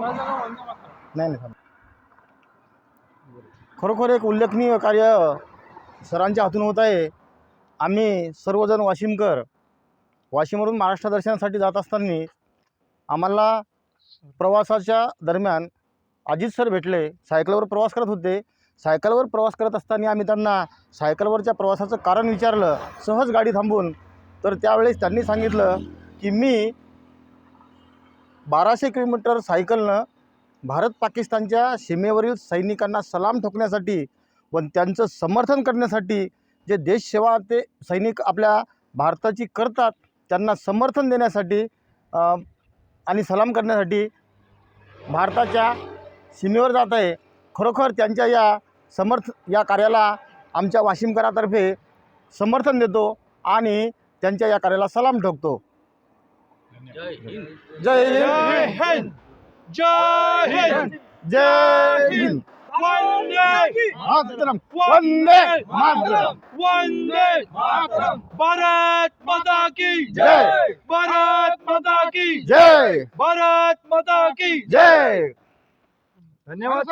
नाही नाही खरोखर एक उल्लेखनीय कार्य सरांच्या हातून होत आहे. आम्ही सर्वजण वाशिमकर वाशिमवरून महाराष्ट्र दर्शनासाठी जात असताना आम्हाला प्रवासाच्या दरम्यान अजित सर भेटले. सायकलवर प्रवास करत होते. सायकलवर प्रवास करत असताना आम्ही त्यांना सायकलवरच्या प्रवासाचं कारण विचारलं. सहज गाडी थांबून. तर त्यावेळेस त्यांनी सांगितलं की मी बाराशे किलोमीटर सायकलनं भारत पाकिस्तानच्या सीमेवरील सैनिकांना सलाम ठोकण्यासाठी व त्यांचं समर्थन करण्यासाठी जे देशसेवा ते सैनिक आपल्या भारताची करतात त्यांना समर्थन देण्यासाठी आणि सलाम करण्यासाठी भारताच्या सीमेवर जात आहे. खरोखर त्यांच्या या समर्थ या कार्याला आमच्या वाशिमकरातर्फे समर्थन देतो आणि त्यांच्या या कार्याला सलाम ठोकतो. जय हिंद। जय हिंद। हिंद। जय हिंद। जय हिंद। वंदे मातरम। वंदे मातरम। वंदे मातरम। भारत माता की जय। भारत माता की जय। भारत माता की जय। धन्यवाद